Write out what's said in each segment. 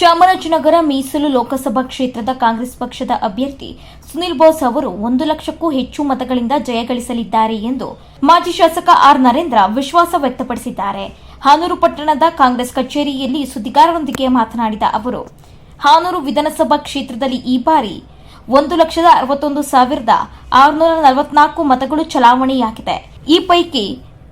ಚಾಮರಾಜನಗರ ಮೀಸಲು ಲೋಕಸಭಾ ಕ್ಷೇತ್ರದ ಕಾಂಗ್ರೆಸ್ ಪಕ್ಷದ ಅಭ್ಯರ್ಥಿ ಸುನಿಲ್ ಬೋಸ್ ಅವರು ಒಂದು ಲಕ್ಷಕ್ಕೂ ಹೆಚ್ಚು ಮತಗಳಿಂದ ಜಯಗಳಿಸಲಿದ್ದಾರೆ ಎಂದು ಮಾಜಿ ಶಾಸಕ ಆರ್ ನರೇಂದ್ರ ವಿಶ್ವಾಸ ವ್ಯಕ್ತಪಡಿಸಿದ್ದಾರೆ. ಹಾನೂರು ಪಟ್ಟಣದ ಕಾಂಗ್ರೆಸ್ ಕಚೇರಿಯಲ್ಲಿ ಸುದ್ದಿಗಾರರೊಂದಿಗೆ ಮಾತನಾಡಿದ ಅವರು, ಹಾನೂರು ವಿಧಾನಸಭಾ ಕ್ಷೇತ್ರದಲ್ಲಿ ಈ ಬಾರಿ ಒಂದು ಲಕ್ಷದ ಅರವತ್ತೊಂದು ಸಾವಿರದ ಆರುನೂರ ನಲವತ್ನಾಲ್ಕು ಮತಗಳು ಚಲಾವಣೆಯಾಗಿದೆ. ಈ ಪೈಕಿ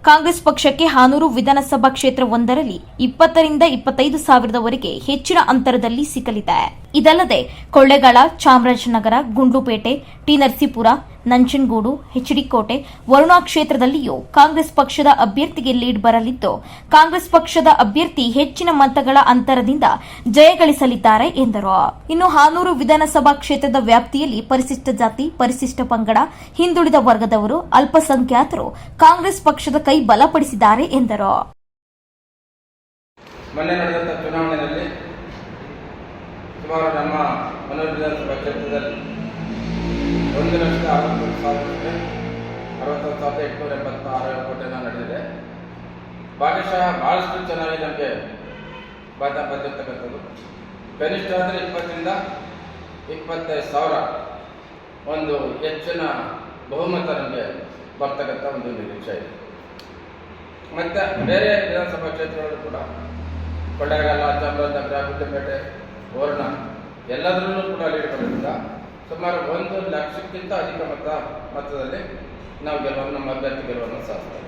ಕಾಂಗ್ರೆಸ್ ಪಕ್ಷಕ್ಕೆ ಹಾನೂರು ವಿಧಾನಸಭಾ ಕ್ಷೇತ್ರವೊಂದರಲ್ಲಿ ಇಪ್ಪತ್ತರಿಂದ ಇಪ್ಪತ್ತೈದು ಸಾವಿರದವರೆಗೆ ಹೆಚ್ಚಿನ ಅಂತರದಲ್ಲಿ ಸಿಗಲಿದೆ ಇದಲ್ಲದೆ ಕೊಳ್ಳೆಗಾಲ, ಚಾಮರಾಜನಗರ, ಗುಂಡ್ಲುಪೇಟೆ ಟಿ ನರಸೀಪುರ ನಂಜನಗೂಡು ಎಚ್ಡಿಕೋಟೆ ವರುಣಾ ಕ್ಷೇತ್ರದಲ್ಲಿಯೂ ಕಾಂಗ್ರೆಸ್ ಪಕ್ಷದ ಅಭ್ಯರ್ಥಿಗೆ ಲೀಡ್ ಬರಲಿದ್ದು, ಕಾಂಗ್ರೆಸ್ ಪಕ್ಷದ ಅಭ್ಯರ್ಥಿ ಹೆಚ್ಚಿನ ಮತಗಳ ಅಂತರದಿಂದ ಜಯಗಳಿಸಲಿದ್ದಾರೆ ಎಂದರು. ಇನ್ನು ಹಾನೂರು ವಿಧಾನಸಭಾ ಕ್ಷೇತ್ರದ ವ್ಯಾಪ್ತಿಯಲ್ಲಿ ಪರಿಶಿಷ್ಟ ಜಾತಿ, ಪರಿಶಿಷ್ಟ ಪಂಗಡ, ಹಿಂದುಳಿದ ವರ್ಗದವರು ಅಲ್ಪಸಂಖ್ಯಾತರು ಕಾಂಗ್ರೆಸ್ ಪಕ್ಷದ ಕೈ ಬಲಪಡಿಸಿದ್ದಾರೆ ಎಂದರು. ಸುಮಾರು ನಮ್ಮ ಮನೋರ್ ವಿಧಾನಸಭಾ ಒಂದು ಲಕ್ಷದ ಅರವತ್ತೊಂದು ಸಾವಿರಕ್ಕೆ ಅರವತ್ತೊಂದು ಸಾವಿರದ ಎಂಟುನೂರ ಎಂಬತ್ತಾರು ಕೋಟೆನ ನಡೆದಿದೆ. ಭಾಗಶಃ ಭಾಳಷ್ಟು ಚೆನ್ನಾಗಿ ನಮಗೆ ಬಾಧ ಬಂದಿರ್ತಕ್ಕಂಥದ್ದು ಕನಿಷ್ಠ ಅಂದರೆ ಇಪ್ಪತ್ತರಿಂದ ಇಪ್ಪತ್ತೈದು ಸಾವಿರ ಒಂದು ಹೆಚ್ಚಿನ ಬಹುಮತ ನಮಗೆ ಬರ್ತಕ್ಕಂಥ ಒಂದು ನಿರೀಕ್ಷೆ ಇದೆ. ಮತ್ತು ಬೇರೆ ವಿಧಾನಸಭಾ ಕ್ಷೇತ್ರಗಳು ಕೂಡ ಕೊಳ್ಳೇಗಾಲ ಚಾಮರಾಜನಗರ, ಗುಡ್ಡಪೇಟೆ ವರ್ಣ ಎಲ್ಲದರಲ್ಲೂ ಕೂಡ ಲೀಡ್ ಸುಮಾರು ಒಂದು ಲಕ್ಷಕ್ಕಿಂತ ಅಧಿಕ ಮತ ಮತದಲ್ಲಿ ನಾವು ಗೆಲುವನ್ನು ನಮ್ಮ ಅಭ್ಯರ್ಥಿ ಗೆಲುವನ್ನು ಸಾಧಿಸ್ತೇವೆ